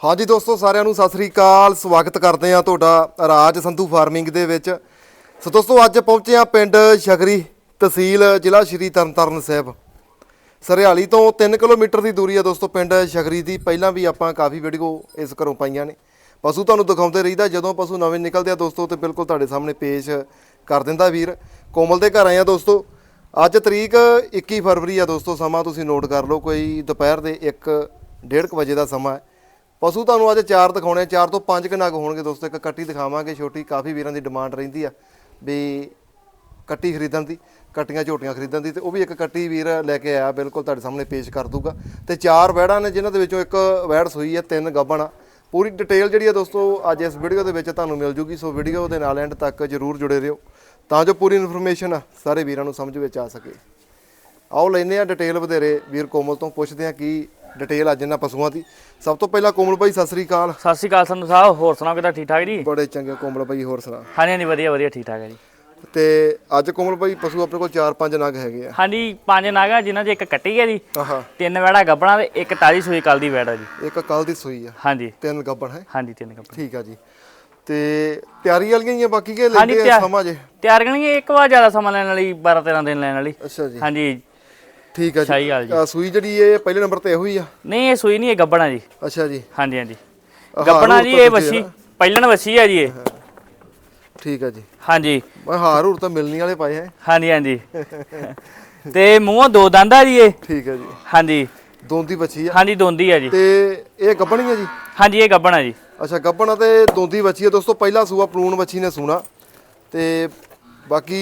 ਹਾਂਜੀ ਦੋਸਤੋ, ਸਾਰਿਆਂ ਨੂੰ ਸਤਿ ਸ੍ਰੀ ਅਕਾਲ। ਸਵਾਗਤ ਕਰਦੇ ਆ ਤੁਹਾਡਾ ਰਾਜ ਸੰਧੂ ਫਾਰਮਿੰਗ ਦੇ ਵਿੱਚ। ਸੋ ਦੋਸਤੋ, ਅੱਜ ਪਹੁੰਚੇ ਆ ਪਿੰਡ ਸ਼ਗਰੀ ਤਹਿਸੀਲ, ਜ਼ਿਲ੍ਹਾ ਸ਼੍ਰੀ ਤਰਨਤਾਰਨ ਸਾਹਿਬ। ਸਰਿਆਲੀ ਤੋਂ 3 ਕਿਲੋਮੀਟਰ ਦੀ ਦੂਰੀ ਆ ਦੋਸਤੋ ਪਿੰਡ ਸ਼ਗਰੀ ਦੀ। ਪਹਿਲਾਂ ਵੀ ਆਪਾਂ ਕਾਫੀ ਵੀਡੀਓ ਇਸ ਘਰੋਂ ਪਾਈਆਂ ਨੇ। ਪਸ਼ੂ ਤੁਹਾਨੂੰ ਦਿਖਾਉਂਦੇ ਰਹੀਦਾ, ਜਦੋਂ ਪਸ਼ੂ ਨਵੇਂ ਨਿਕਲਦੇ ਆ ਦੋਸਤੋ, ਤੇ ਬਿਲਕੁਲ ਤੁਹਾਡੇ ਸਾਹਮਣੇ ਪੇਸ਼ ਕਰ ਦਿੰਦਾ ਵੀਰ। ਕੋਮਲ ਦੇ ਘਰ ਆਏ ਆ ਦੋਸਤੋ। ਅੱਜ ਤਰੀਕ 21 ਫਰਵਰੀ ਆ ਦੋਸਤੋ, ਸਮਾਂ ਤੁਸੀਂ ਨੋਟ ਕਰ ਲਓ, ਕੋਈ ਦੁਪਹਿਰ ਦੇ 1 1:30 ਵਜੇ ਦਾ ਸਮਾਂ ਹੈ। ਪਸ਼ੂ ਤੁਹਾਨੂੰ ਅੱਜ ਚਾਰ ਦਿਖਾਉਣੇ ਆ, ਚਾਰ ਤੋਂ ਪੰਜ ਕੁ ਨਗ ਹੋਣਗੇ ਦੋਸਤੋ ਇੱਕ ਕੱਟੀ ਦਿਖਾਵਾਂਗੇ ਛੋਟੀ ਕਾਫੀ ਵੀਰਾਂ ਦੀ ਡਿਮਾਂਡ ਰਹਿੰਦੀ ਆ ਵੀ ਕੱਟੀ ਖਰੀਦਣ ਦੀ ਕੱਟੀਆਂ ਝੋਟੀਆਂ ਖਰੀਦਣ ਦੀ ਤੇ ਉਹ ਵੀ ਇੱਕ ਕੱਟੀ ਵੀਰ ਲੈ ਕੇ ਆਇਆ ਬਿਲਕੁਲ ਤੁਹਾਡੇ ਸਾਹਮਣੇ ਪੇਸ਼ ਕਰ ਦੂਗਾ। ਤੇ ਚਾਰ ਵੈੜਾਂ ਨੇ ਜਿਨ੍ਹਾਂ ਦੇ ਵਿੱਚੋਂ ਇੱਕ ਵੈੜ ਸੂਈ ਹੈ ਤਿੰਨ ਗੱਭਣ ਆ। ਪੂਰੀ ਡਿਟੇਲ ਜਿਹੜੀ ਆ ਦੋਸਤੋ ਅੱਜ ਇਸ ਵੀਡੀਓ ਦੇ ਵਿੱਚ ਤੁਹਾਨੂੰ ਮਿਲ ਜੂਗੀ ਸੋ ਵੀਡੀਓ ਦੇ ਨਾਲ ਐਂਡ ਤੱਕ ਜਰੂਰ ਜੁੜੇ ਰਹੋ। ਤਾਂ ਜੋ ਪੂਰੀ ਇਨਫੋਰਮੇਸ਼ਨ ਸਾਰੇ ਵੀਰਾਂ ਨੂੰ ਸਮਝ ਵਿੱਚ ਆ ਸਕੇ। ਆਓ ਲੈਨੇ ਆ ਡਿਟੇਲ ਵਧੇਰੇ ਵੀਰ ਕੋਮਲ ਤੋਂ ਪੁੱਛਦੇ ਆ ਕਿ ਡਿਟੇਲ ਅੱਜ ਇਹਨਾਂ ਪਸ਼ੂਆਂ ਦੀ। ਸਭ ਤੋਂ ਪਹਿਲਾਂ ਕੋਮਲ ਭਾਈ ਸਤਿ ਸ੍ਰੀ ਅਕਾਲ। ਸਤਿ ਸ਼੍ਰੀ ਅਕਾਲ ਸੰਧੂ ਸਾਹਿਬ ਹੋਰ ਸੁਣਾਓ ਕਿਦਾਂ ਠੀਕ ਠਾਕ ਜੀ? ਬੜੇ ਚੰਗੇ ਕੋਮਲ ਭਾਈ ਹੋਰ ਸੁਣਾ। ਹਾਂਜੀ ਹਾਂਜੀ ਵਧੀਆ ਵਧੀਆ ਠੀਕ ਠਾਕ ਹੈ ਜੀ। ਤੇ ਅੱਜ ਕੋਮਲ ਭਾਈ ਪਸ਼ੂ ਆਪਣੇ ਕੋਲ 4-5 ਨਗ ਹੈਗੇ ਆ। ਹਾਂਜੀ ਪੰਜ ਨਾਗਾ ਜਿਨ੍ਹਾਂ ਦੀ ਇੱਕ ਕੱਟੀ ਹੈ ਜੀ ਆਹਾ। ਤਿੰਨ ਵੈੜਾ ਗੱਬਣਾ ਤੇ ਇੱਕ ਤਾਜੀ ਸੂਈ ਕੱਲ ਦੀ ਵੈੜਾ ਜੀ। ਇੱਕ ਕੱਲ ਦੀ ਸੂਈ ਆ। ਹਾਂਜੀ। ਤਿੰਨ ਗੱਬਣ ਹੈ। ਹਾਂਜੀ ਤਿੰਨ ਗੱਬਣ ਠੀਕ ਆ ਜੀ। ਤੇ ਤਿਆਰੀ ਵਾਲੀਆਂ ਹੀ ਆ ਬਾਕੀ ਕੇ ਹਾਂਜੀ, ਲੈਂਦੇ ਆ ਤਿਆਰ- ਸਮਾਂ ਜੇ? ਤਿਆਰ ਕਰਨਗੇ ਇੱਕ ਵਾਰ ਜ਼ਿਆਦਾ ਸਮਾਂ ਲੈਣ ਵਾਲੀ 12 13 ਦਿਨ ਲੈਣ ਵਾਲੀ। ਅੱਛਾ ਜੀ। ਹਾਂਜੀ ਠੀਕ ਆ ਸ਼ਾਹੀ ਜੀ ਵਾਲ ਜੀ। ਆ, ਸੂਈ ਜਿਹੜੀ ਇਹ ਪਹਿਲੇ ਨੰਬਰ ਤੇ ਇਹੋ ਹੀ ਆ? ਨਹੀਂ ਇਹ ਸੂਈ ਨਹੀਂ ਇਹ ਗੱਬਣਾ ਜੀ। ਅੱਛਾ ਜੀ। ਹਾਂਜੀ ਹਾਂਜੀ। ਗੱਬਣਾ ਹਾਰ ਜੀ ਇਹ ਤਾਂ ਦੂਜੇ ਵਸੀ ਆ। ਪਹਿਲਣ ਵਸੀ ਹੈ ਜੀ ਇਹ। ਠੀਕ ਆ ਜੀ। ਹਾਂਜੀ। ਮੈਂ ਹਾਰ ਹੂਰ ਤਾਂ ਮਿਲਣੀ ਵਾਲੇ ਪਾਏ ਹੈ। ਹਾਂਜੀ ਹਾਂਜੀ। ਤੇ ਮੂੰਹੋਂ ਦੋ ਦੰਦ ਆ ਜੀ ਇਹ। ਠੀਕ ਆ ਜੀ। ਹਾਂਜੀ। ਦੋਂਦੀ ਬੱਚੀ ਆ। ਹਾਂਜੀ ਦੋਂਦੀ ਆ ਜੀ। ਤੇ ਇਹ ਗੱਬਣੀ ਆ ਜੀ? ਹਾਂਜੀ ਇਹ ਗੱਬਣਾ ਜੀ। ਅੱਛਾ ਗੱਬਣ ਆ ਤੇ ਦੋਂਦੀ ਬੱਚੀ ਆ। ਦੋਸਤੋ ਪਹਿਲਾ ਸੂਆ ਪਲੂਣ ਬੱਚੀ ਨੇ ਸੂਣਾ। ਤੇ ਬਾਕੀ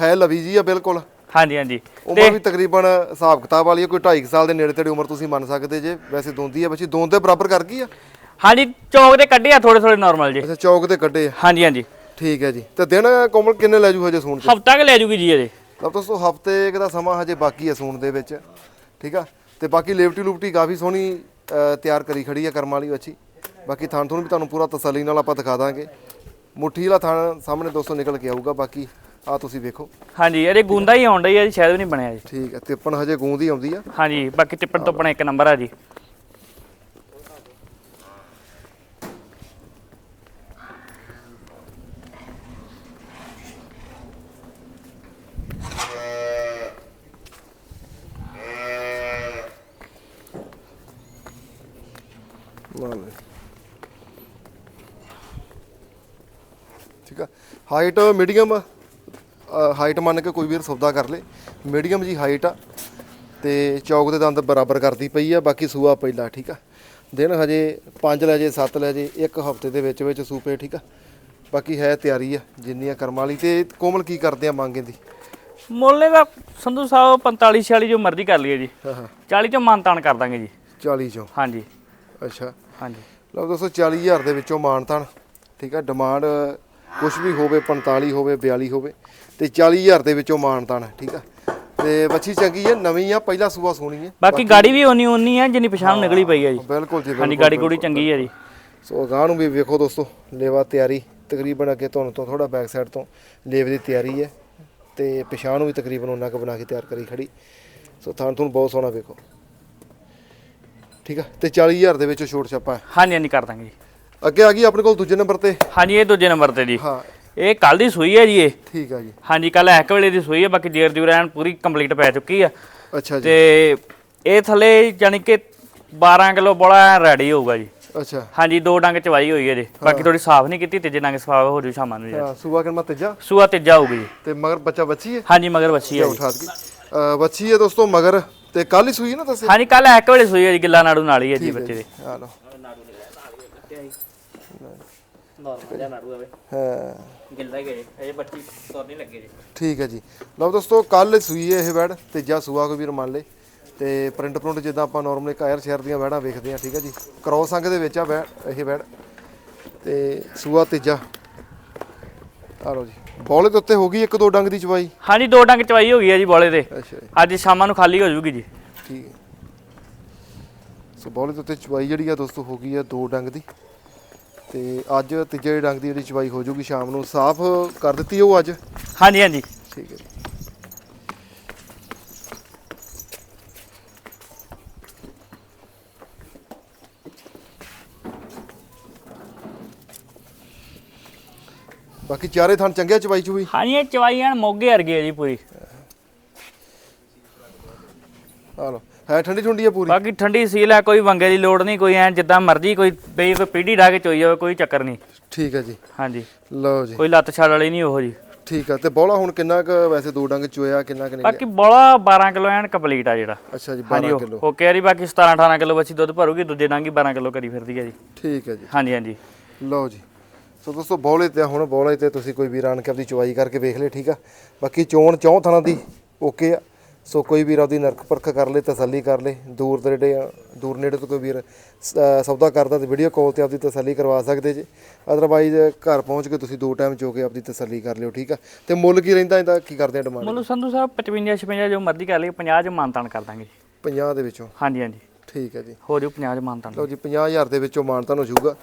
ਹੈ ਲਵੀ ਜੀ ਆ ਬਿਲਕੁਲ। ਹਾਂਜੀ ਹਾਂਜੀ। ਉਮਰ ਵੀ ਤਕਰੀਬਨ ਹਿਸਾਬ ਕਿਤਾਬ ਵਾਲੀ ਆ ਕੋਈ 2.5 ਸਾਲ ਦੇ ਨੇੜੇ ਤੇੜੇ ਉਮਰ ਤੁਸੀਂ ਮੰਨ ਸਕਦੇ ਜੇ। ਵੈਸੇ ਦੋਂਦੀ ਆ ਬੱਚੀ ਦੋਂਦ ਦੇ ਬਰਾਬਰ ਕਰ ਗਈ ਆ? ਹਾਂਜੀ ਚੌਕ ਦੇ ਕੱਢੇ ਆ ਥੋੜੇ ਥੋੜੇ ਨਾਰਮਲ ਜੀ। ਅੱਛਾ ਚੌਕ ਤੇ ਕੱਢੇ ਆ। ਹਾਂਜੀ ਹਾਂਜੀ। ਠੀਕ ਹੈ ਜੀ। ਤੇ ਦਿਨ ਕੋਮਲ ਕਿੰਨੇ ਲੈ ਜੂ ਹਜੇ ਸੂਣ ਚ ਹਫਤਾ ਕਿ ਲੈ ਜੂਗੀ ਜੀ ਇਹਦੇ ਲਓ ਦੋਸਤੋ ਹਫ਼ਤੇ ਦਾ ਸਮਾਂ ਹਜੇ ਬਾਕੀ ਹੈ ਸੂਣ ਦੇ ਵਿੱਚ। ਠੀਕ ਆ? ਤੇ ਬਾਕੀ ਲੇਵਟੀ ਲੂਪਟੀ ਕਾਫੀ ਸੋਹਣੀ ਤਿਆਰ ਕਰੀ ਖੜੀ ਆ ਕਰਮਾਂ ਵਾਲੀ ਬੱਚੀ। ਬਾਕੀ ਥਾਂ ਤੁਹਾਨੂੰ ਵੀ ਤੁਹਾਨੂੰ ਪੂਰਾ ਤਸੱਲੀ ਨਾਲ ਆਪਾਂ ਦਿਖਾ ਦਾਂਗੇ। ਮੁੱਠੀ ਵਾਲਾ ਥਾਂ ਸਾਹਮਣੇ ਦੋਸਤੋ ਨਿਕਲ ਕੇ ਆਊਗਾ ਬਾਕੀ ਆ ਤੁਸੀਂ ਵੇਖੋ। ਹਾਂਜੀ ਇਹਦੇ ਗੁੰਦਾ ਹੀ ਆਉਂਦਾ ਹੀ ਆ ਜੀ ਸ਼ਾਇਦ ਵੀ ਨਹੀਂ ਬਣਿਆ ਜੀ। ਠੀਕ ਹੈ ਤਿੱਪਣ ਹਜੇ ਗੂੰਦ ਹੀ ਆਉਂਦੀ ਆ। ਹਾਂਜੀ ਬਾਕੀ ਟਿੱਪਣ ਤੋਂ ਆਪਣਾ ਇੱਕ ਨੰਬਰ ਆ ਜੀ। ਠੀਕ ਆ। ਹਾਈਟ ਮੀਡੀਅਮ ਹਾਈਟ ਮੰਨ ਕੇ ਕੋਈ ਵੀਰ ਸੌਦਾ ਕਰ ਲੇ। ਮੀਡੀਅਮ ਜੀ ਹਾਈਟ ਆ ਤੇ ਚੌਕ ਦੇ ਦੰਦ ਬਰਾਬਰ ਕਰਦੀ ਪਈ ਆ ਬਾਕੀ ਸੂਆ ਪਹਿਲਾ ਠੀਕ ਆ। ਦਿਨ ਹਜੇ 5 ਲੈ ਜੇ 7 ਲੈ ਜੇ ਇੱਕ ਹਫ਼ਤੇ ਦੇ ਵਿੱਚ ਵਿੱਚ ਸੂਪੇ ਠੀਕ ਆ। ਬਾਕੀ ਹੈ ਤਿਆਰੀ ਆ ਜਿੰਨੀਆਂ ਕਰਮਾਂ ਵਾਲੀ। ਤੇ ਕੋਮਲ ਕੀ ਕਰਦੇ ਆ ਮੰਗੇ ਦੀ? ਮੁੱਲੇ ਦਾ ਸੰਧੂ ਸਾਹਿਬ 45 46 ਜੋ ਮਰਜ਼ੀ ਕਰ ਲਈਏ ਜੀ। ਹਾਂ ਹਾਂ। 40 ਚੋਂ ਮਾਨਤਾਨ ਕਰ ਦਾਂਗੇ ਜੀ। 40 ਚੋਂ? ਹਾਂਜੀ। ਅੱਛਾ। ਹਾਂਜੀ। ਲਓ ਦੋਸਤੋ 40000 ਦੇ ਵਿੱਚੋਂ ਮਾਨਤਾਨ ਠੀਕ ਆ। ਡਿਮਾਂਡ ਕੁਝ ਵੀ ਹੋਵੇ 45 ਹੋਵੇ 42 ਹੋਵੇ ਤੇ 40000 ਦੇ ਵਿੱਚੋਂ ਮਾਨਤਾਨ ਠੀਕ ਆ? ਤੇ ਬੱਚੀ ਚੰਗੀ ਹੈ ਨਵੀਂ ਆ ਪਹਿਲਾ ਸੂਆ ਸੋਣੀ ਹੈ। ਬਾਕੀ ਗਾੜੀ ਵੀ ਓਨੀ ਓਨੀ ਆ ਜਿੰਨੀ ਪਛਾਣ ਨਿਕਲੀ ਪਈ ਆ ਜੀ। ਬਿਲਕੁਲ ਜੀ ਹਾਂਜੀ ਗਾੜੀ ਗੂੜੀ ਚੰਗੀ ਆ ਜੀ। ਸੋ ਅਗਾਂਹ ਨੂੰ ਵੀ ਵੇਖੋ ਦੋਸਤੋ ਲੇਵਾ ਤਿਆਰੀ ਤਕਰੀਬਨ ਅੱਗੇ ਤੁਹਾਨੂੰ ਤੋਂ ਥੋੜਾ ਬੈਕ ਸਾਈਡ ਤੋਂ ਲੇਵ ਦੀ ਤਿਆਰੀ ਹੈ ਤੇ ਪਿਛਾਂਹ ਨੂੰ ਵੀ ਤਕਰੀਬਨ ਉਹਨਾਂ ਕੁ ਬਣਾ ਕੇ ਤਿਆਰ ਕਰੀ ਖੜੀ। ਸੋ ਥਾਂ ਤੁਹਾਨੂੰ ਬਹੁਤ ਸੋਹਣਾ ਵੇਖੋ। ਠੀਕ ਆ? ਤੇ 40000 ਦੇ ਵਿੱਚੋਂ ਛੋਟ ਛਾਪਾ ਹੈ। ਹਾਂਜੀ ਹਾਂਜੀ ਕਰ ਦਾਂਗੇ ਜੀ। ਅੱਗੇ ਆ ਗਈ ਆਪਣੇ ਕੋਲ ਦੂਜੇ ਨੰਬਰ ਤੇ। ਹਾਂਜੀ ਇਹ ਦੂਜੇ ਨੰਬਰ ਤੇ ਜੀ। ਹਾਂ। ਇਹ ਕੱਲ ਦੀ ਸੂਈ ਹੈ ਜੀ ਇਹ। ਠੀਕ ਆ ਜੀ। ਹਾਂਜੀ ਕੱਲ ਇੱਕ ਵੇਲੇ ਦੀ ਸੂਈ ਹੈ ਬਾਕੀ ਜੇਰ ਜੂਰ ਐਨ ਪੂਰੀ ਕੰਪਲੀਟ ਪੈ ਚੁੱਕੀ ਆ। ਅੱਛਾ ਜੀ। ਤੇ ਇਹ ਥੱਲੇ ਯਾਨੀ ਕਿ 12 ਕਿਲੋ ਬੋਲਾ ਰੈਡੀ ਹੋਊਗਾ ਜੀ। ਅੱਛਾ। ਹਾਂਜੀ ਦੋ ਡੰਗ ਚਵਾਈ ਹੋਈ ਹੈ ਜੀ। ਬਾਕੀ ਥੋੜੀ ਸਾਫ਼ ਨਹੀਂ ਕੀਤੀ ਤੀਜੇ ਡੰਗ ਸਾਫ਼ ਹੋ ਜੂ ਸ਼ਾਮਾਂ ਨੂੰ ਜੀ। ਹਾਂ ਸੂਆ ਕਿੰਨਾ ਤੀਜਾ? ਸੂਆ ਤੀਜਾ ਹੋਊਗੀ ਜੀ। ਤੇ ਮਗਰ ਬੱਚਾ ਬੱਚੀ ਹੈ? ਹਾਂਜੀ ਮਗਰ ਬੱਚੀ ਹੈ ਉਠਾ ਅ, ਬੱਚੀ ਹੈ ਦੋਸਤੋ ਮਗਰ। ਤੇ ਕੱਲ ਹੀ ਸੂਈ ਨਾ ਦੱਸੇ? ਹਾਂਜੀ ਕੱਲ ਇੱਕ ਵੇਲੇ ਸੂਈ ਹੈ ਜੀ ਗਿੱਲਾ ਨਾੜੂ ਨਾਲ ਹੀ ਹੈ ਜੀ ਬੱਚੇ ਦੇ। ਆ ਲਓ। ਨਾੜੂ ਆਵੇ। ਹਾਂ। ਗਿੱਲਾ ਹੀ ਗਏ। ਇਹ ਬੱਚੀ ਤੋਰ ਨਹੀਂ ਲੱਗੇ ਜੀ ਠੀਕ ਹੈ ਜੀ। ਲਓ ਦੋਸਤੋ ਕੱਲ ਸੂਈ ਹੈ ਇਹ ਵੈੜ ਤੀਜਾ ਸੂਆ ਕੋਈ ਵੀਰ ਮੰਨ ਲੇ। ਤੇ ਪ੍ਰਿੰਟ ਪ੍ਰਿੰਟ ਜਿੱਦਾਂ ਆਪਾਂ ਨਾਰਮਲੀ ਕਾਇਰ ਸ਼ਹਿਰ ਦੀਆਂ ਵੈੜਾਂ ਵੇਖਦੇ ਆ ਠੀਕ ਹੈ ਜੀ। ਕ੍ਰੋਸ ਅੰਗ ਦੇ ਵਿੱਚ ਆ ਵੈੜ ਇਹ ਵੈੜ ਤੇ ਸੂਆ ਤੀਜਾ। ਆ ਲਓ ਜੀ। ਬੌਲੇ ਦੇ ਉੱਤੇ ਹੋ ਗਈ ਇੱਕ ਦੋ ਡੰਗ ਦੀ ਚਵਾਈ? ਹਾਂਜੀ ਦੋ ਡੰਗ ਚਵਾਈ ਹੋ ਗਈ ਹੈ ਜੀ ਬੋਲੇ ਦੇ। ਅੱਛਾ ਜੀ। ਅੱਜ ਸ਼ਾਮਾਂ ਨੂੰ ਖਾਲੀ ਹੋ ਜੂਗੀ ਜੀ। ਠੀਕ ਹੈ। ਸੋ ਬੌਲੇ ਦੇ ਉੱਤੇ ਚਵਾਈ ਜਿਹੜੀ ਆ ਦੋਸਤੋ ਹੋ ਗਈ ਆ ਦੋ ਡੰਗ ਦੀ। ਤੇ ਅੱਜ ਤੀਜੇ ਡੰਗ ਦੀ ਜਿਹੜੀ ਚਵਾਈ ਹੋ ਜੂਗੀ ਸ਼ਾਮ ਨੂੰ ਸਾਫ਼ ਕਰ ਦਿੱਤੀ ਉਹ ਅੱਜ? ਹਾਂਜੀ ਹਾਂਜੀ। ਠੀਕ ਹੈ ਬਾਕੀ ਚਾਰੇ ਥਣ ਚੰਗੇ ਚਵਾਈ ਚੁਈ ਹਾਂਜੀ ਇਹ ਚਵਾਈਆਂ ਮੋਗੇ ਵਰਗੀ ਜੀ ਪੂਰੀ। ਆ ਲਓ। ਹੈ ਠੰਡੀ ਠੁੰਡੀ ਆ ਪੂਰੀ। ਬਾਕੀ ਠੰਡੀ ਸੀਲ ਹੈ ਕੋਈ ਵੰਗੇ ਦੀ ਲੋੜ ਨਹੀਂ ਕੋਈ ਐ ਜਿੱਦਾਂ ਮਰਜ਼ੀ ਕੋਈ ਬਈ ਕੋਈ ਪੀੜੀ ਢਾ ਕੇ ਚੋਈ ਜਾਵੇ ਕੋਈ ਚੱਕਰ ਨਹੀਂ। ਠੀਕ ਹੈ ਜੀ। ਹਾਂਜੀ। ਲਓ ਜੀ। ਕੋਈ ਲੱਤ ਛੱਡ ਵਾਲੀ ਨਹੀਂ ਉਹੋ ਜੀ। ਠੀਕ ਆ ਤੇ ਬੋਲਾ ਹੁਣ ਕਿੰਨਾ ਕੁ ਵੈਸੇ ਦੋ ਡੰਗ ਚੋਇਆ ਕਿੰਨਾ ਕਿ ਨਹੀਂ ਬਾਕੀ ਬੋਲਾ 12 ਕਿਲੋ ਐਨ ਕੰਪਲੀਟ ਆ ਜਿਹੜਾ। ਅੱਛਾ ਜੀ ਹਾਂਜੀ 12 ਕਿਲੋ। ਓਕੇ ਆ ਜੀ ਬਾਕੀ 17 18 ਕਿਲੋ ਬੱਚੀ ਦੁੱਧ ਭਰੂਗੀ ਦੂਜੇ ਡਾਂਗੀ 12 ਕਿਲੋ ਕਰੀ ਫਿਰਦੀ ਹੈ ਜੀ। ਠੀਕ ਹੈ ਜੀ। ਹਾਂਜੀ ਹਾਂਜੀ। ਲਓ ਜੀ। ਸੋ ਦੋਸਤੋ ਬੌਲੇ ਤੇ ਹੁਣ ਬੌਲੇ ਤੇ ਤੁਸੀਂ ਕੋਈ ਵੀਰ ਆਣ ਕੇ ਚਵਾਈ ਕਰਕੇ ਵੇਖ ਲੈ ਠੀਕ ਆ? ਬਾਕੀ ਚੋਣ ਚੌਂ ਥਾਂ ਦੀ ਓਕੇ ਆ। ਸੋ ਕੋਈ ਵੀਰ ਆਪਦੀ ਨਰਕ ਪਰਖ ਕਰ ਲੇ ਤਸੱਲੀ ਕਰ ਲੇ ਦੂਰ ਜਿਹੜੇ ਆ ਦੂਰ ਨੇੜੇ ਤੋਂ ਕੋਈ ਵੀਰ ਸੌਦਾ ਕਰਦਾ ਤੇ ਵੀਡੀਓ ਕਾਲ ਤੇ ਆਪਦੀ ਤਸੱਲੀ ਕਰਵਾ ਸਕਦੇ ਜੇ। ਅਦਰਵਾਈਜ਼ ਘਰ ਪਹੁੰਚ ਕੇ ਤੁਸੀਂ ਦੋ ਟਾਈਮ ਚੋ ਕੇ ਆਪਦੀ ਤਸੱਲੀ ਕਰ ਲਿਓ ਠੀਕ ਆ? ਤੇ ਮੁੱਲ ਕੀ ਰਹਿੰਦਾ ਇਹਦਾ? ਕੀ ਕਰਦੇ ਆ ਡਿਮਾਂਡ ਮੁੱਲ ਸੰਧੂ ਸਾਹਿਬ 55 56 ਜੋ ਮਰਜ਼ੀ ਕਰ ਲਈ 50 ਚ ਮਾਨਤਾਨ ਕਰ ਦਾਂਗੇ ਜੀ। 50 ਦੇ ਵਿੱਚੋਂ? ਹਾਂਜੀ ਹਾਂਜੀ। ਠੀਕ ਹੈ ਜੀ। ਹੋ ਜਾਊ 50 ਚ ਮਾਨਤਾਨ। ਲਓ ਜੀ 50000 ਦੇ ਵਿੱਚੋਂ ਮਾਨਤਾਨ ਹੋ ਜਾਊਗਾ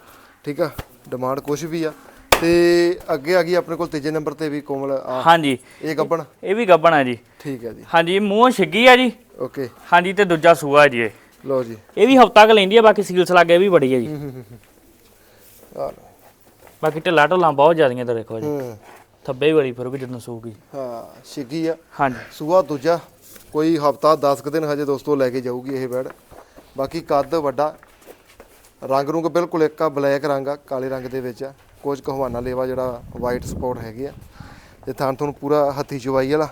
ਠੀਕ ਆ? ਡਿਮਾਂਡ ਕੁਝ ਵੀ ਆ। ਤੇ ਅੱਗੇ ਆ ਗਈ ਆਪਣੇ ਕੋਲ ਤੀਜੇ ਨੰਬਰ ਤੇ ਵੀ ਕੋਮਲ ਆ ਹਾਂਜੀ। ਇਹ ਗੱਬਣ? ਇਹ ਵੀ ਗੱਬਣ ਹੈ ਜੀ। ਠੀਕ ਹੈ ਜੀ। ਹਾਂਜੀ ਮੂੰਹ ਛਿੱਗੀ ਆ ਜੀ। ਓਕੇ। ਹਾਂਜੀ ਤੇ ਦੂਜਾ ਸੂਆ ਜੀ ਇਹ। ਲਓ ਜੀ। ਇਹ ਵੀ ਹਫਤਾ ਕ ਲੈਂਦੀ ਆ ਬਾਕੀ ਸੀਲਸ ਲੱਗੇ ਵੀ ਬੜੀ ਹੈ ਜੀ ਆ ਲਓ। ਬਾਕੀ ਢਿੱਲਾ ਢੋਲਾਂ ਬਹੁਤ ਜ਼ਿਆਦੀਆਂ ਤੇ ਦੇਖੋ ਜੀ। ਹੂੰ। ਥੱਬੇ ਵੀ ਬੜੀ ਫਿਰੂਗੀ ਜਦੋਂ ਸੂਗੀ ਹਾਂ ਛਿੱਗੀ ਆ। ਹਾਂਜੀ। ਸੂਆ ਦੂਜਾ ਕੋਈ ਹਫਤਾ 10 ਕੁ ਦਿਨ ਹਜੇ ਦੋਸਤੋ ਲੈ ਕੇ ਜਾਊਗੀ ਇਹ ਬੈੜ ਬਾਕੀ ਕੱਦ ਵੱਡਾ ਰੰਗ ਰੁੰਗ ਬਿਲਕੁਲ ਇੱਕ ਆ ਬਲੈਕ ਰੰਗ ਆ ਕਾਲੇ ਰੰਗ ਦੇ ਵਿੱਚ ਆ। ਕੁਝ ਕੁ ਹਵਾਨਾ ਲੇਵਾ ਜਿਹੜਾ ਵਾਈਟ ਸਪੌਟ ਹੈਗੇ ਆ, ਤੇ ਥਾਂ ਤੁਹਾਨੂੰ ਪੂਰਾ ਹੱਥੀ ਚਵਾਈ ਵਾਲਾ।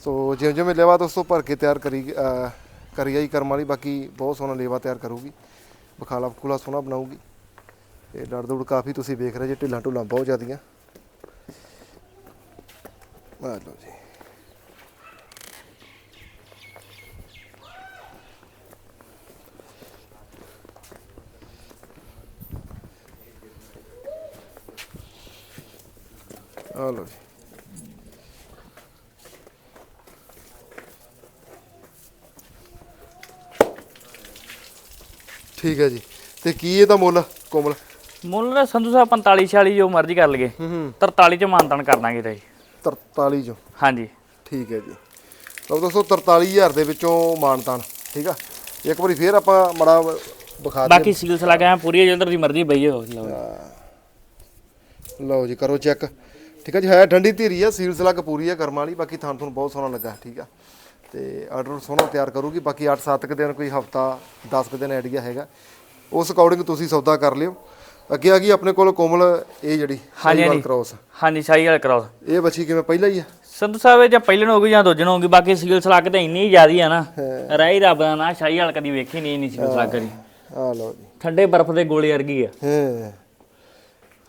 ਸੋ ਜਿਵੇਂ ਜਿਵੇਂ ਲੇਵਾ ਦੋਸਤੋ ਭਰ ਕੇ ਤਿਆਰ ਕਰੀ, ਅਹ, ਕਰੀ ਆਈ ਕਰਮ ਵਾਲੀ, ਬਾਕੀ ਬਹੁਤ ਸੋਹਣਾ ਲੇਵਾ ਤਿਆਰ ਕਰੂਗੀ। ਬਖਾਲਾ ਬਖੂਲਾ ਸੋਹਣਾ ਬਣਾਊਗੀ। ਤੇ ਡੜ ਦੌੜ ਕਾਫੀ ਤੁਸੀਂ ਵੇਖ ਰਹੇ ਜੇ, ਢਿੱਲਾਂ ਢੁੱਲਾਂ ਬਹੁਤ ਜ਼ਿਆਦੀਆਂ। ਆ ਲਓ ਜੀ। ਆ ਲਓ ਜੀ ਠੀਕ ਹੈ ਜੀ। ਤੇ ਕੀ ਇਹਦਾ ਮੁੱਲ ਕੋਮਲ? ਮੁੱਲ ਦਾ ਸੰਧੂ ਸਾਹਿਬ 45 46 ਜੋ ਮਰਜ਼ੀ ਕਰ ਲਈਏ। ਹੂੰ ਹੂੰ। 43 ਚ ਮਾਨਤਾਨ ਕਰ ਦਾਂਗੇ ਤਾਂ ਜੀ। 43 ਜੋ ਹਾਂਜੀ। ਠੀਕ ਹੈ ਜੀ। ਲਓ ਦੋਸਤੋ 43000 ਦੇ ਵਿੱਚੋਂ ਮਾਨਤਾਨ ਠੀਕ ਆ? ਇੱਕ ਵਾਰੀ ਫੇਰ ਆਪਾਂ ਮੜਾ ਵਿਖਾ ਦੇ ਬਾਕੀ ਸੀਲਸ ਲੱਗਾ ਪੂਰੀ ਜਿੰਦਰ ਦੀ ਮਰਜ਼ੀ ਬਈ ਹੋ ਲਓ ਲਓ ਜੀ ਕਰੋ ਚੈੱਕ। ਠੀਕ ਆ ਜੀ ਹੈ ਠੰਡੀ ਧੀਰੀ ਆ ਸੀਲਸ ਲੱਗ ਪੂਰੀ ਆ ਕਰਮ ਵਾਲੀ ਬਾਕੀ ਥਾਂ ਤੁਹਾਨੂੰ ਬਹੁਤ ਸੋਹਣਾ ਲੱਗਾ ਠੀਕ ਆ। ਤੇ ਆਰਡਰ ਸੋਹਣਾ ਤਿਆਰ ਕਰੂਗੀ ਬਾਕੀ 8-7 ਕੁ ਦਿਨ ਕੋਈ ਹਫਤਾ 10 ਕੁ ਦਿਨ ਆਈਡੀਆ ਹੈਗਾ। ਉਸ ਅਕੋਰਡਿੰਗ ਤੁਸੀਂ ਸੌਦਾ ਕਰ ਲਿਓ। ਅੱਗੇ ਆ ਗਈ ਆਪਣੇ ਕੋਲ ਕੋਮਲ ਇਹ ਜਿਹੜੀ ਸਾਹੀਵਾਲ ਹਾਂਜੀ। ਕ੍ਰੋਸ ਹਾਂਜੀ ਸ਼ਾਹੀ ਵਾਲਾ ਕਰਾਓ ਇਹ ਬੱਚੀ ਕਿਵੇਂ ਪਹਿਲਾਂ ਹੀ ਆ? ਸੰਧੂ ਸਾਹਿਬ ਇਹ ਜਾਂ ਪਹਿਲਣ ਹੋਊਗੀ ਜਾਂ ਦੋਜਣ ਹੋਊਗੀ ਬਾਕੀ ਸੀਲਸ ਲੱਗ ਤੇ ਇੰਨੀ ਜ਼ਿਆਦੀ ਆ ਨਾ ਰਹਿ ਰੱਬ ਦਾ ਨਾ ਸ਼ਾਹੀ ਵਾਲ ਕਦੀ ਵੇਖੀ ਨਹੀਂ ਇੰਨੀ ਸੀਲਸ ਲੱਗ ਕਦੀ ਆ ਲਓ ਜੀ। ਠੰਡੇ ਬਰਫ਼ ਦੇ ਗੋਲੇ ਵਰਗੀ ਆ। ਹਾਂ।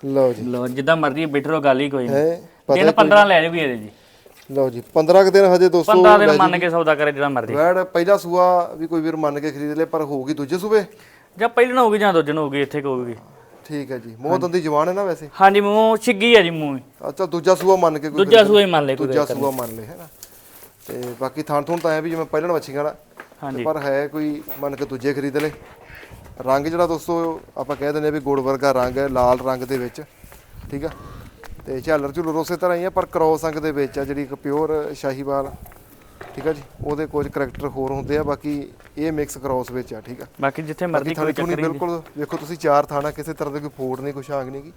ਲਓ ਜੀ। ਲੋ ਜਿੱਦਾਂ ਮਰਜ਼ੀ ਬੈਠ ਰਹੋ ਗੱਲ ਹੀ ਕੋਈ ਨਹੀਂ। ਹੈ ਦਿਨ 15 ਲੈ ਜਾਊਗੀ ਇਹਦੇ ਜੀ। ਲਓ ਜੀ 15 ਕੁ ਦਿਨ ਹਜੇ ਦੋਸਤੋ 15 ਦਿਨ ਮੰਨ ਕੇ ਸੌਦਾ ਕਰੇ ਜਿਹੜਾ ਮਰਜ਼ੀ। ਵੈੜ ਪਹਿਲਾ ਸੂਆ ਵੀ ਕੋਈ ਵੀਰ ਮੰਨ ਕੇ ਖਰੀਦ ਲੇ ਪਰ ਹੋਊਗੀ ਦੂਜੇ ਸੂਬੇ? ਜਾਂ ਪਹਿਲਣ ਹੋਊਗੀ ਜਾਂ ਦੋਜਣ ਹੋਊਗੀ ਇੱਥੇ ਕੋਊਗੀ ਠੀਕ ਹੈ ਜੀ ਮੋਹ ਦੰਦੀ ਜਵਾਨ ਹੈ ਨਾ ਵੈਸੇ? ਹਾਂਜੀ ਮੂੰਹ ਛਿੱਗੀ ਆ ਜੀ ਮੂੰਹ ਅੱਛਾ ਦੂਜਾ ਸੂਆ ਮੰਨ ਕੇ ਕੋਈ ਦੂਜਾ ਸੂਆ ਹੀ ਮੰਨ ਲੈ ਕੋਈ ਦੂਜਾ ਸੂਆ ਮੰਨ ਲੇ ਹੈ ਨਾ? ਤੇ ਬਾਕੀ ਥਾਂ ਥੂਣ ਤਾਂ ਐ ਵੀ ਜਿਵੇਂ ਪਹਿਲਣ ਵੱਛੀਆਂ ਹਾਂਜੀ। ਪਰ ਹੈ ਕੋਈ ਮੰਨ ਕੇ ਦੂਜੇ ਖਰੀਦ ਲੇ। ਰੰਗ ਜਿਹੜਾ ਦੋਸਤੋ ਆਪਾਂ ਕਹਿ ਦਿੰਦੇ ਆ ਵੀ ਗੁੜ ਵਰਗਾ ਰੰਗ ਹੈ ਲਾਲ ਰੰਗ ਦੇ ਵਿੱਚ ਠੀਕ ਆ? ਤੇ ਝਾਲਰ ਝੁਲਰ ਉਸੇ ਤਰ੍ਹਾਂ ਹੀ ਆ ਪਰ ਕ੍ਰੋਸ ਅੰਗ ਦੇ ਵਿੱਚ ਆ ਜਿਹੜੀ ਇੱਕ ਪਿਓਰ ਸ਼ਾਹੀਵਾਲ ਠੀਕ ਆ ਜੀ? ਉਹਦੇ ਕੁਝ ਕਰੈਕਟਰ ਹੋਰ ਹੁੰਦੇ ਆ ਬਾਕੀ ਇਹ ਮਿਕਸ ਕ੍ਰੋਸ ਵਿੱਚ ਆ ਠੀਕ ਆ? ਬਾਕੀ ਜਿੱਥੇ ਮਰਜ਼ੀ ਕੋਈ ਚੱਕਰ ਨਹੀਂ। ਬਿਲਕੁਲ ਵੇਖੋ ਤੁਸੀਂ ਚਾਰ ਥਾਣਾ ਕਿਸੇ ਤਰ੍ਹਾਂ ਦੀ ਕੋਈ ਫੋੜ ਨਹੀਂ ਕੋਈ ਛਾਂਗ ਨਹੀਂ ਗੀ।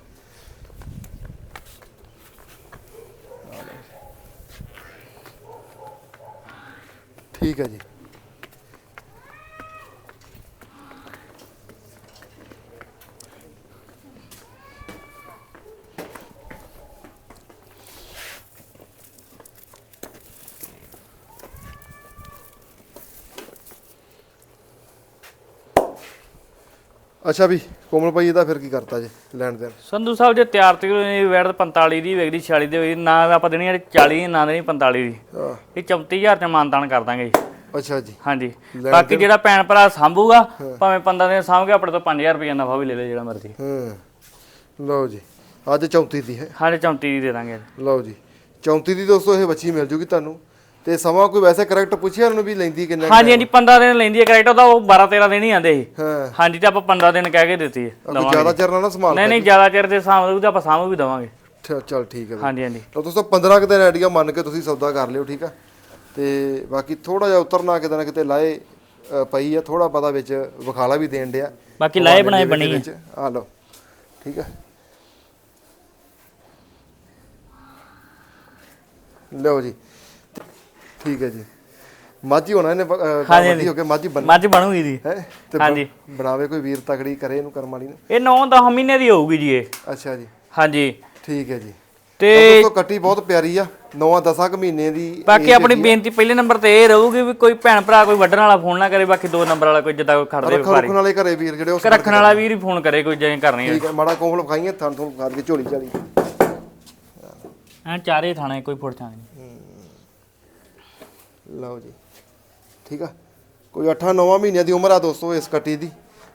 ਠੀਕ ਹੈ ਜੀ। ਅੱਛਾ ਵੀ ਕੋਮਲ ਭਾਈ ਇਹਦਾ ਫਿਰ ਕੀ ਕਰਤਾ ਜੇ ਲੈਣ ਦੇਣ? ਸੰਧੂ ਸਾਹਿਬ ਜੇ ਤਿਆਰ ਤੇ ਵੈੜ 45 ਦੀ ਵੇਖਦੀ 46 ਦੀ ਹੋਈ ਨਾ ਆਪਾਂ ਦੇਣੀ ਆ 40 ਨਾ ਦੇਣੀ 45 ਦੀ। ਆਹ, ਇਹ 34000 ਤੇ ਮਾਨਤਾਨ ਕਰ ਦਾਂਗੇ। ਜੀ ਅੱਛਾ ਜੀ। ਹਾਂਜੀ। ਬਾਕੀ ਜਿਹੜਾ ਭੈਣ ਭਰਾ ਸਾਂਭੂਗਾ ਭਾਵੇਂ 15 ਦਿਨ ਸਾਂਭ ਕੇ ਆਪਣੇ ਤੋਂ 5000 ਰੁਪਏ ਨਫਾ ਵੀ ਲੈ ਲੈ ਜਿਹੜਾ ਮਰਜ਼ੀ। ਹਾਂ। ਲਓ ਜੀ ਅੱਜ 34 ਦੀ ਹੈ। ਹਾਂਜੀ 34 ਦੀ ਦੇ ਦਾਂਗੇ। ਲਓ ਜੀ 34 ਦੀ ਦੋਸਤੋ ਇਹ ਬੱਚੀ ਮਿਲ ਜੂਗੀ ਤੁਹਾਨੂੰ। ਤੇ ਸਮਾਂ ਕੋਈ ਵੈਸੇ ਕਰੈਕਟ ਪੁੱਛਿਆ ਉਹਨੂੰ ਵੀ ਲੈਂਦੀ ਕਿੰਨਾ ਹਾਂਜੀ ਹਾਂਜੀ 15 ਦਿਨ ਲੈਂਦੀ ਹੈ ਕਰੈਕਟ ਉਹਦਾ ਉਹ 12 13 ਦਿਨ ਹੀ ਆਂਦੇ ਸੀ। ਹਾਂ। ਹਾਂਜੀ ਤੇ ਆਪਾਂ 15 ਦਿਨ ਕਹਿ ਕੇ ਦਿੱਤੀ ਹੈ ਕੋਈ ਜ਼ਿਆਦਾ ਚਿਰ ਨਾ ਨਾ ਸੰਭਾਲ ਨਹੀਂ ਨਹੀਂ ਜ਼ਿਆਦਾ ਚਿਰ ਦੇ ਸਾਂਭ ਤੇ ਆਪਾਂ ਸਾਂਭ ਵੀ ਦਵਾਂਗੇ। ਅੱਛਾ, ਚੱਲ ਠੀਕ ਹੈ। ਹਾਂਜੀ ਹਾਂਜੀ। ਲਓ ਦੋਸਤੋ 15 ਕੁ ਦਿਨ ਆਈਡੀਆ ਮੰਨ ਕੇ ਤੁਸੀਂ ਸੌਦਾ ਕਰ ਲਿਓ ਠੀਕ ਆ? ਤੇ ਬਾਕੀ ਥੋੜਾ ਜਿਹਾ ਉਤਰਨਾ ਕਿਤੇ ਨਾ ਕਿਤੇ ਲਾਏ ਅ, ਪਈ ਆ ਥੋੜਾ ਪਤਾ ਵਿੱਚ ਵਿਖਾਲਾ ਵੀ ਦੇਣ ਡਿਆ। ਬਾਕੀ ਲਾਏ ਬਣਾਏ ਬਣੀ ਹੈ। ਆ ਲਓ ਠੀਕ ਆ? ਲਓ ਜੀ। ਠੀਕ ਹੈ ਜੀ ਮਾਝੀ ਹੋਣਾ ਇਹਨੇ ਹਾਂਜੀ। ਹੋ ਕੇ ਮਾਝੀ ਬਣ ਮੱਝ ਬਣੂਗੀ ਜੀ ਹੈ ਤੇ ਬ- ਹਾਂਜੀ। ਬਣਾਵੇ ਕੋਈ ਵੀਰ ਤਕੜੀ ਕਰੇ ਇਹਨੂੰ ਕਰਮ ਵਾਲੀ ਨੂੰ ਇਹ 9-10 ਮਹੀਨੇ ਦੀ ਹੋਊਗੀ ਜੀ ਇਹ ਅੱਛਾ ਜੀ ਹਾਂਜੀ ਠੀਕ ਹੈ ਜੀ ਤੇ ਦੋਸਤੋ ਕੱਟੀ ਬਹੁਤ ਪਿਆਰੀ ਆ 9-10 ਕੁ ਮਹੀਨੇ ਦੀ ਬਾਕੀ age ਆਪਣੀ ਹੈਗੀ ਆ। ਬੇਨਤੀ ਪਹਿਲੇ ਨੰਬਰ ਤੇ ਇਹ ਰਹੂਗੀ ਵੀ ਕੋਈ ਭੈਣ ਭਰਾ ਕੋਈ ਵੱਢਣ ਵਾਲਾ ਫੋਨ ਨਾ ਕਰੇ ਬਾਕੀ ਦੋ ਨੰਬਰ ਵਾਲਾ ਕੋਈ ਜਿੱਦਾਂ ਕੋਈ ਖੜਦੇ ਰੱਖਣ ਵਪਾਰੀ ਵਾਲੇ ਘਰੇ ਵੀਰ ਜਿਹੜੇ ਉਸ ਰੱਖਣ ਵਾਲਾ ਵੀਰ ਹੀ ਫੋਨ ਕਰੇ ਕੋਈ ਜਿਵੇਂ ਕਰਨੀ ਹੈ ਠੀਕ ਹੈ ਮਾੜਾ ਕੋਹਲ ਵਿਖਾਈਏ ਥਣ ਥਣ ਖਾ ਕੇ ਝੋਲੀ ਝਾਲੀ ਐ ਚਾਰੇ ਥਾਣੇ ਕੋਈ ਫੁੱਟ ਨਹੀਂ ਲਓ ਜੀ। ਠੀਕ ਆ? ਕੋਈ 8-9 ਮਹੀਨਿਆਂ ਦੀ ਉਮਰ ਆ ਦੋਸਤੋ ਇਸ ਕੱਟੀ ਦੀ।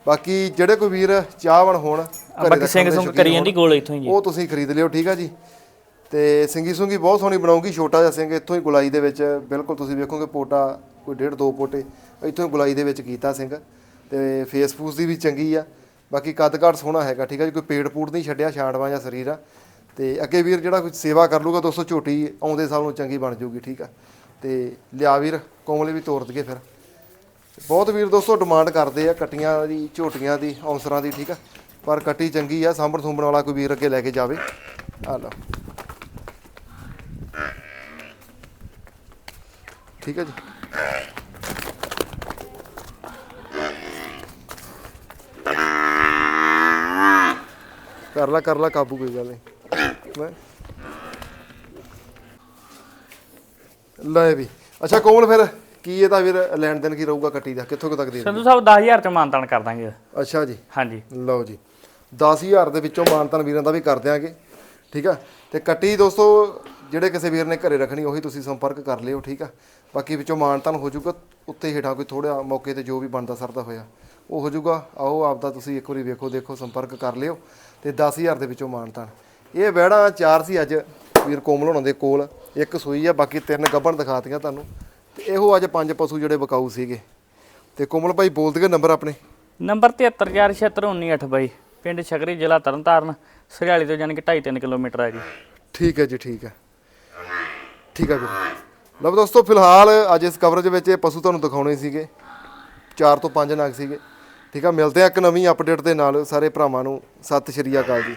ਬਾਕੀ ਜਿਹੜੇ ਕੋਈ ਵੀਰ ਚਾਹਵਣ ਹੋਣ ਘਰੇ ਬਾਕੀ ਰੱਖਣ ਸਿੰਘ ਦੇ ਸੁੰਗ ਕਰੀ ਜਾਂਦੀ ਗੋਲ ਇੱਥੋਂ ਹੀ ਜੀ। ਉਹ ਤੁਸੀਂ ਖਰੀਦ ਲਿਓ ਠੀਕ ਆ ਜੀ। ਤੇ ਸਿੰਗੀ ਸੁੰਗੀ ਬਹੁਤ ਸੋਹਣੀ ਬਣਾਉਗੀ ਛੋਟਾ ਜਿਹਾ ਸਿੰਘ ਇੱਥੋਂ ਹੀ ਗੁਲਾਈ ਦੇ ਵਿੱਚ ਬਿਲਕੁਲ ਤੁਸੀਂ ਵੇਖੋਗੇ ਪੋਟਾ ਕੋਈ ਡੇਢ ਦੋ ਪੋਟੇ ਇੱਥੋਂ ਹੀ ਗੁਲਾਈ ਦੇ ਵਿੱਚ ਕੀਤਾ ਸਿੰਘ। ਤੇ ਫੇਸ ਫੂਸ ਦੀ ਵੀ ਚੰਗੀ ਆ। ਬਾਕੀ ਕੱਦ ਕਾਠ ਸੋਹਣਾ ਹੈਗਾ ਠੀਕ ਆ ਜੀ ਕੋਈ ਪੇੜ ਪੂੜ ਨਹੀਂ ਛੱਡਿਆ ਛਾਂਟਵਾ ਜਾਂ ਸਰੀਰ ਆ। ਤੇ ਅੱਗੇ ਵੀਰ ਜਿਹੜਾ ਕੋਈ ਸੇਵਾ ਕਰ ਲੂਗਾ ਦੋਸਤੋ ਝੋਟੀ ਆਉਂਦੇ ਸਾਲ ਨੂੰ ਚੰਗੀ ਬਣ ਜਾਊਗੀ ਠੀਕ ਆ। ਤੇ ਲਿਆ ਵੀਰ, ਕੋਮਲੇ ਵੀ ਤੋਰ ਦਈਏ ਫਿਰ। ਬਹੁਤ ਵੀਰ ਦੋਸਤੋ ਡਿਮਾਂਡ ਕਰਦੇ ਆ ਕਟੀਆਂ ਦੀ, ਝੋਟੀਆਂ ਦੀ, ਔਂਸਰਾਂ ਦੀ, ਠੀਕ ਆ? ਪਰ ਕੱਟੀ ਚੰਗੀ ਆ, ਸਾਂਭਣ ਸੁੰਭਣ ਵਾਲਾ ਕੋਈ ਵੀਰ ਅੱਗੇ ਲੈ ਕੇ ਜਾਵੇ। ਆ ਲਓ। ਠੀਕ ਹੈ ਜੀ। ਕਰ ਲਾ ਕਰ ਲਾ, ਕਾਬੂ ਕੋਈ ਗੱਲ ਨਹੀਂ। ਮੈਂ ਲੈ ਵੀ। ਅੱਛਾ ਕੋਮਲ ਫਿਰ ਕੀ ਇਹਦਾ ਵੀਰ ਲੈਣ ਦੇਣ ਕੀ ਰਹੂਗਾ ਕੱਟੀ ਦਾ? ਕਿੱਥੋਂ ਕੁ ਤੱਕ ਦੇ ਸੰਧੂ ਸਾਹਿਬ 10000 ਚ ਮਾਨਤਾਨ ਕਰ ਦਾਂਗੇ। ਅੱਛਾ ਜੀ। ਹਾਂਜੀ। ਲਓ ਜੀ। 10000 ਦੇ ਵਿੱਚੋਂ ਮਾਨਤਨ ਵੀਰਾਂ ਦਾ ਵੀ ਕਰ ਦਿਆਂਗੇ। ਠੀਕ ਆ? ਤੇ ਕੱਟੀ ਦੋਸਤੋ ਜਿਹੜੇ ਕਿਸੇ ਵੀਰ ਨੇ ਘਰੇ ਰੱਖਣੀ ਉਹੀ ਤੁਸੀਂ ਸੰਪਰਕ ਕਰ ਲਿਓ ਠੀਕ ਆ? ਬਾਕੀ ਵਿੱਚੋਂ ਮਾਨਤਨ ਹੋ ਜਾਊਗਾ ਉੱਤੇ ਹੇਠਾਂ ਕੋਈ ਥੋੜਾ ਮੌਕੇ ਤੇ ਜੋ ਵੀ ਬਣਦਾ ਸਰਦਾ ਹੋਇਆ ਉਹ ਹੋ ਜਾਊਗਾ। ਆਓ ਆਪਦਾ ਤੁਸੀਂ ਇੱਕ ਵਾਰੀ ਵੇਖੋ ਦੇਖੋ ਸੰਪਰਕ ਕਰ ਲਿਓ। ਤੇ 10000 ਦੇ ਵਿੱਚੋਂ ਮਾਨਤਨ ਇਹ ਵਹਿੜਾਂ ਚਾਰ ਸੀ ਅੱਜ ਵੀਰ ਕੋਮਲ ਹੋਣਾ ਦੇ ਕੋਲ। ਇੱਕ ਸੂਈ ਆ ਬਾਕੀ ਤਿੰਨ ਗੱਭਣ ਦਿਖਾਤੀਆਂ ਤੁਹਾਨੂੰ। ਤੇ ਇਹੋ ਅੱਜ ਪੰਜ ਪਸ਼ੂ ਜਿਹੜੇ ਵਿਕਾਊ ਸੀਗੇ। ਤੇ ਕੋਮਲ ਭਾਈ ਬੋਲ ਦਈਏ ਨੰਬਰ ਆਪਣੇ। ਨੰਬਰ 73461998 ਬਾਈ ਪਿੰਡ ਛਕਰੀ ਜ਼ਿਲ੍ਹਾ ਤਰਨਤਾਰਨ ਸਰਿਆਲੀ ਤੋਂ ਜਾਣੀ ਕਿ 2.5-3 ਕਿਲੋਮੀਟਰ ਹੈ ਜੀ। ਠੀਕ ਹੈ ਜੀ ਠੀਕ ਹੈ। ਠੀਕ ਹੈ ਵੀਰ। ਲਓ ਦੋਸਤੋ ਫਿਲਹਾਲ ਅੱਜ ਇਸ ਕਵਰੇਜ ਵਿੱਚ ਇਹ ਪਸ਼ੂ ਤੁਹਾਨੂੰ ਦਿਖਾਉਣੇ ਸੀਗੇ। 4 ਤੋਂ 5 ਨਗ ਸੀਗੇ। ਠੀਕ ਆ ਮਿਲਦੇ ਆ ਇੱਕ ਨਵੀਂ ਅਪਡੇਟ ਦੇ ਨਾਲ ਸਾਰੇ ਭਰਾਵਾਂ ਨੂੰ। ਸਤਿ ਸ਼੍ਰੀ ਅਕਾਲ ਜੀ।